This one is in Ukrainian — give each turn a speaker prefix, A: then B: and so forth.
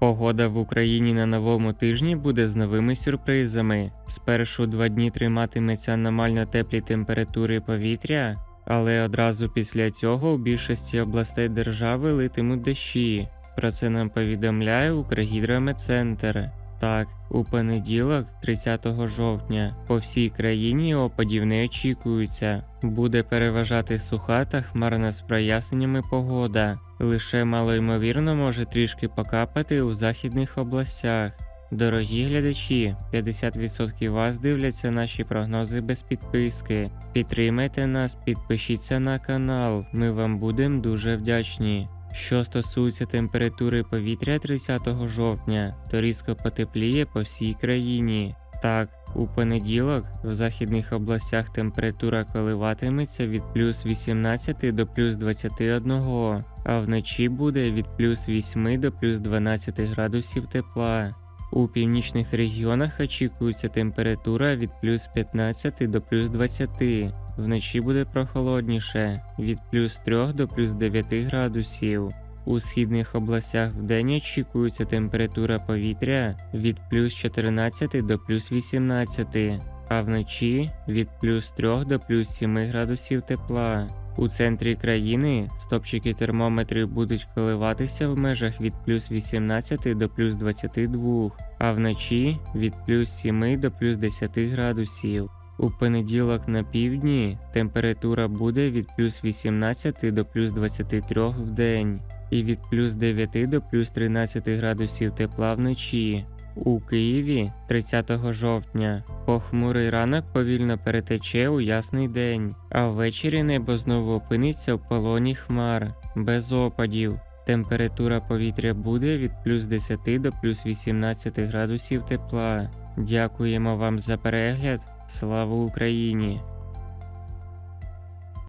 A: Погода в Україні на новому тижні буде з новими сюрпризами. Спершу два дні триматиметься аномально теплі температури повітря, але одразу після цього у більшості областей держави литимуть дощі. Про це нам повідомляє Укргідрометцентр. Так, у понеділок, 30 жовтня, по всій країні опадів не очікується. Буде переважати суха та хмарна з проясненнями погода. Лише малоймовірно може трішки покапати у західних областях. Дорогі глядачі, 50% вас дивляться наші прогнози без підписки. Підтримайте нас, підпишіться на канал. Ми вам будемо дуже вдячні. Що стосується температури повітря 30 жовтня, то різко потепліє по всій країні. Так, у понеділок в західних областях температура коливатиметься від плюс 18 до плюс 21, а вночі буде від плюс 8 до плюс 12 градусів тепла. У північних регіонах очікується температура від плюс 15 до плюс 20. Вночі буде прохолодніше від плюс 3 до плюс 9 градусів. У східних областях вдень очікується температура повітря від плюс 14 до плюс 18, а вночі від плюс 3 до плюс 7 градусів тепла. У центрі країни стопчики термометрів будуть коливатися в межах від плюс 18 до плюс 22, а вночі від плюс 7 до плюс 10 градусів. У понеділок на півдні температура буде від плюс 18 до плюс 23 в день і від плюс 9 до плюс 13 градусів тепла вночі. У Києві 30 жовтня похмурий ранок повільно перетече у ясний день, а ввечері небо знову опиниться в полоні хмар, без опадів. Температура повітря буде від плюс 10 до плюс 18 градусів тепла. Дякуємо вам за перегляд. Слава Україні!